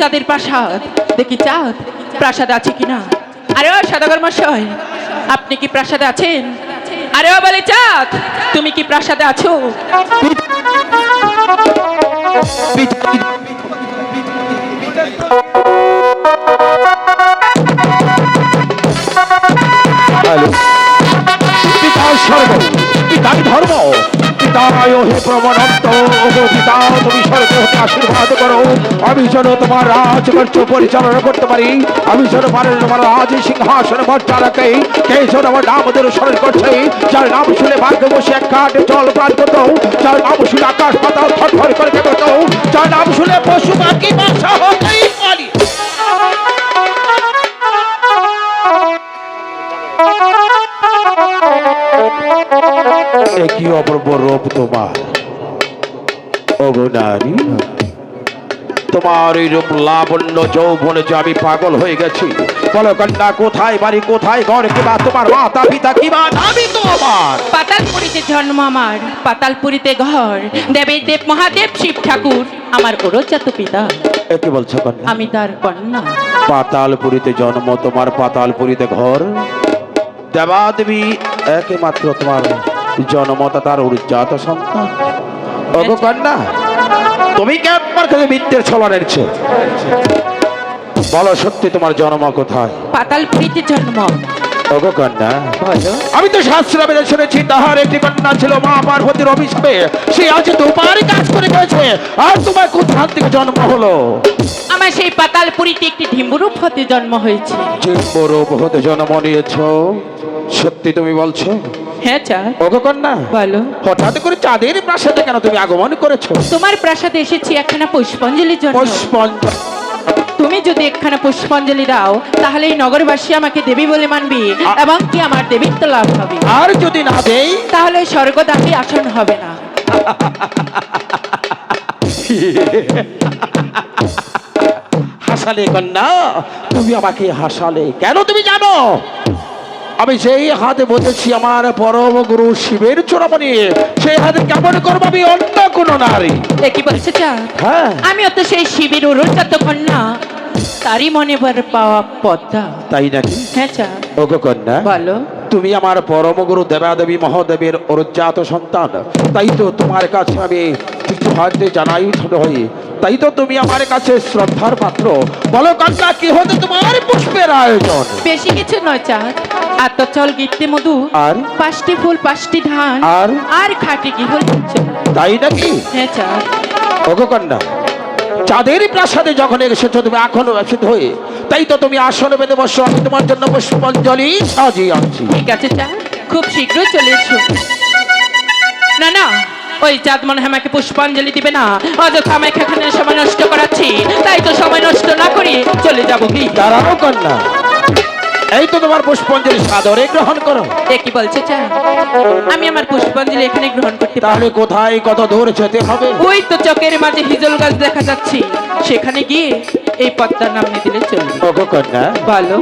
চাঁদের প্রাসাদ। দেখি চাঁদ, প্রাসাদ আছে কিনা আরে ও সদাগর মশাই, আপনি কি প্রাসাদে আছেন? আরে ও বলে চাঁদ, তুমি কি প্রাসাদে আছো? হ্যালো। পিতা স্বর্গ পিতাই ধর্ম। পিতায় হে প্রমাণন্ত পিতা, তুমি স্বর্গ হতে আশীর্বাদ করো। আমি যেন পরিচালনা করতে পারি। আমি রাজ সিংহাসন মর্যাদাকে কে যেন আমার নাম ধরে স্মরণ নাম শুনে ভাগ্যে বসে এক কাঠে জল প্রাণ করতো আকাশ পাতাল থর থর করে কেঁপেতো যার নাম শুনে পশু পাখি বাসা হতেই একই অপূর্ব রূপ তোমার। অগুনারী তোমার এই রূপ লাবণ্য যৌবনে যে আমি পাগল হয়ে গেছি। বলো কন্যা কোথায় বাড়ি কোথায় ঘর কিবা তোমার মাতা পিতা কিবা আমি তোমার পাতালপুরীতে জন্ম আমার পাতালপুরীতে ঘর। দেবের দেব মহাদেব শিব ঠাকুর আমার ওরজাত পিতা। একে বলছো কন্যা? আমি তার কন্যা। পাতালপুরীতে জন্ম তোমার পাতালপুরীতে ঘর? দেবাদেবী একমাত্র তোমার জনমতা তার উজ্জাত সন্তান। ওগো কন্যা, তুমি কে আমার কাছে মিথ্যের ছলা নেড়ছো বলো সত্যি তোমার জন্ম কোথায়? পাতাল প্রীতি জন্ম। ওগো কন্যা আমি তো শাস্ত্র বেদে শুনেছি তাহার একটি কন্যা ছিল মা পার্বতীর অভিশাপে। সে আজ তোমারই কাজ করে গেছে আর তোমার কোথা থেকে জন্ম হলো? আমার সেই পাতালপুরীতে একটি ঢিম্বুরূপ হতে জন্ম হয়েছে। যে বড় হতে জন্ম নিয়েছ? সত্যি তুমি বলছো? হ্যাঁ চা। ওগো কন্যা বলো। হঠাৎ করে চাঁদের প্রাসাদে কেন তুমি আগমন করেছ? তোমার প্রাসাদে এসেছি একখানা পুষ্পাঞ্জলির জন্য। পুষ্পঞ্জ তুমি যদি একখানা পুষ্পাঞ্জলি দাও তাহলে এই নগরবাসী আমাকে দেবী বলে মানবি এবং কি আমার দেবীত্ব লাভ হবে। আর যদি না দেই? তাহলে স্বর্গদাপী আসন হবে না। হাসালে কন্যা তুমি আমাকে হাসালে। কেন তুমি জানো? আমি সেই হাতে বসেছি আমার পরম গুরু শিবের চূড়ামণি সেই হাতে কেমন করব আমি অন্য কোনো নারী। কি বলছে হ্যাঁ। আমিও তো সেই শিবির উরুজাত কন্যা। তারই মনে পাওয়া পদ্মা। তাই নাকি? হ্যাঁ চা। ওগো কন্যা বলো। তুমি আমার পরম গুরু দেবাদেবী মহাদেবের অরজাত সন্তান। তাই তো তোমার কাছে আমি কিছু হাতে জানাই ছোট হই তাই তো তুমি আমার কাছে শ্রদ্ধার পাত্র। বলো কন্যা কি হতে তোমার পুষ্পের আয়োজন? বেশি কিছু নয় চাঁদ চল গীতে মধু। আর? পাঁচটি ফুল পাঁচটি ধান। আর? আর খাটি কি হল তাই নাকি? হ্যাঁ চাঁদ ওগো কন্যা চাঁদের প্রাসাদে যখন এসেছ তুমি এখনও ব্যবসিত হয়ে তাই তো তুমি আসন বেঁধে বসো আমি তোমার জন্য পুষ্পাঞ্জলি সাজিয়ে আনছি। ঠিক আছে চা খুব শীঘ্র চলে এসো। না না ওই চাঁদ মনে হয় আমাকে পুষ্পাঞ্জলি দিবে না। অযথা আমাকে এখানে সময় নষ্ট করাচ্ছি তাই তো সময় নষ্ট না করি চলে যাব। কি দাঁড়াও কন্যা। এই তো তোমার পুষ্পাঞ্জলি সাদরে গ্রহণ করো। এ কি বলছে চাঁদ? আমি আমার পুষ্পাঞ্জলি এখানে গ্রহণ করতে তাহলে কোথায় কত দূর যেতে হবে? ওই তো চকের মাঝে হিজল গাছ দেখা যাচ্ছে। সেখানে গিয়ে এই পদ্মার নাম নিয়ে দিলে চলবে। ওগো কন্যা বলো।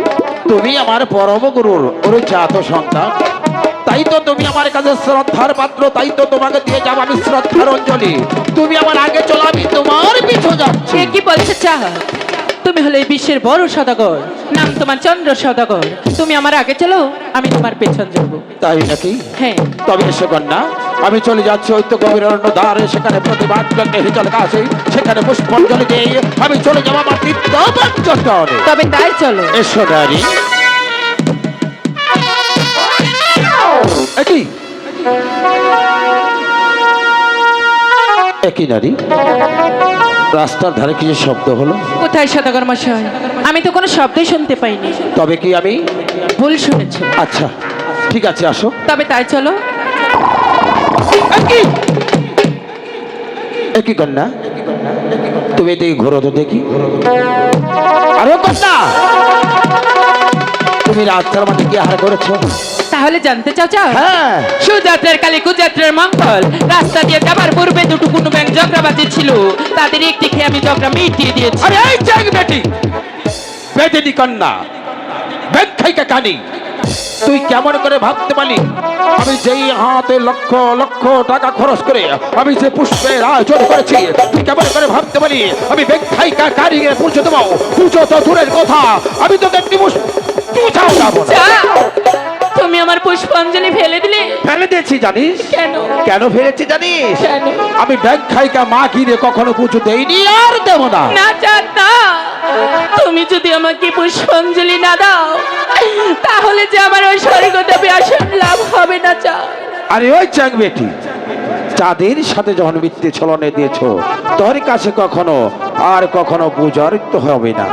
তুমি আমার পরম গুরুর ওর জাত সন্তান। তাই তো তুমি আমার কাছে শ্রদ্ধার পাত্র তাই তো তোমাকে দিয়ে যাব আমি শ্রদ্ধার অঞ্জলি। তুমি আমার আগে চলো আমি তোমার পিছু যাচ্ছি। কি বলছে চাঁদ? তুমি হলে এই বিশ্বের বড় সদাগর। নাম তোমার চন্দ্র সদাগর। তুমি আমার আগে চলো আমি তোমার পেছন যাব তাই নাকি? হ্যাঁ। তবে এসে কন্যা আমি চলে যাচ্ছি তো গভীর অরণ্য দ্বারে সেখানে প্রতিবাদ যজ্ঞে হিজল গাছে সেখানে পুষ্পাঞ্জলি দিয়ে আমি চলে যাব আমার তীর্থবাঞ্চলে তবে তাই চলো। এসো নারী একই একই নারী? রাস্তার ধারে কিছু শব্দ হলো? কোথায় সদাগর মশাই? আমি তো কোনো শব্দই শুনতে পাইনি। তবে কি আমি? ভুল শুনেছি। আচ্ছা ঠিক আছে আসো। তবে তাই চলো। একই কন্যা? তুমি এদিকে ঘোরো তো দেখি। আরও কন্যা! তুমি রাস্তার মাঝে কি আহার করেছ? তাহলে জানতে চাও চাও? হ্যাঁ। সুযাত্রার কালী কুযাত্রার মঙ্গল। রাস্তা দিয়ে যাবার পূর্বে দুটো কোনো ব্যাংক ঝগড়াবাজি ছিল তাদের একটি খেয়ে আমি ঝগড়া মিটিয়ে দিয়েছি। আরে এই চাক বেটি! বেদিনী কন্যা কানি। তুই কেমন করে ভাবতে পারলি? আমি যেই হাতে লক্ষ লক্ষ টাকা খরচ করে আমি যে পুষ্পের আয়োজন করেছি তুই কেমন করে ভাবতে পারি আমি ব্যাখ্যায়িকা কারিগরে পুজো দেবো পুজো তো দূরের কথা। আমি তোকে একটি যাব আমার পুষ্পাঞ্জলি ফেলে দিলে? ফেলে দিয়েছি জানিস? কেন? কেন ফেলেছি জানিস? আমি ব্যাখ্যায়িকা মা গিরে কখনো পুজো দেইনি আর দেবো না। না চাঁদ না তুমি যদি আমাকে পুষ্পাঞ্জলি না দাও তাহলে যে আমার ওই স্বর্গদেবী আসন লাভ হবে না চা। আরে ওই চাক বেটি চাঁদের সাথে যখন মিথ্যে ছলনে দিয়েছ তোর কাছে কখনো আর কখনো বুঝার তো হবে না।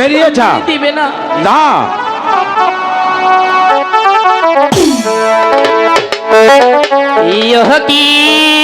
বেরিয়ে যা। পুষ্পাঞ্জলি দিবে না। না। ইহ কি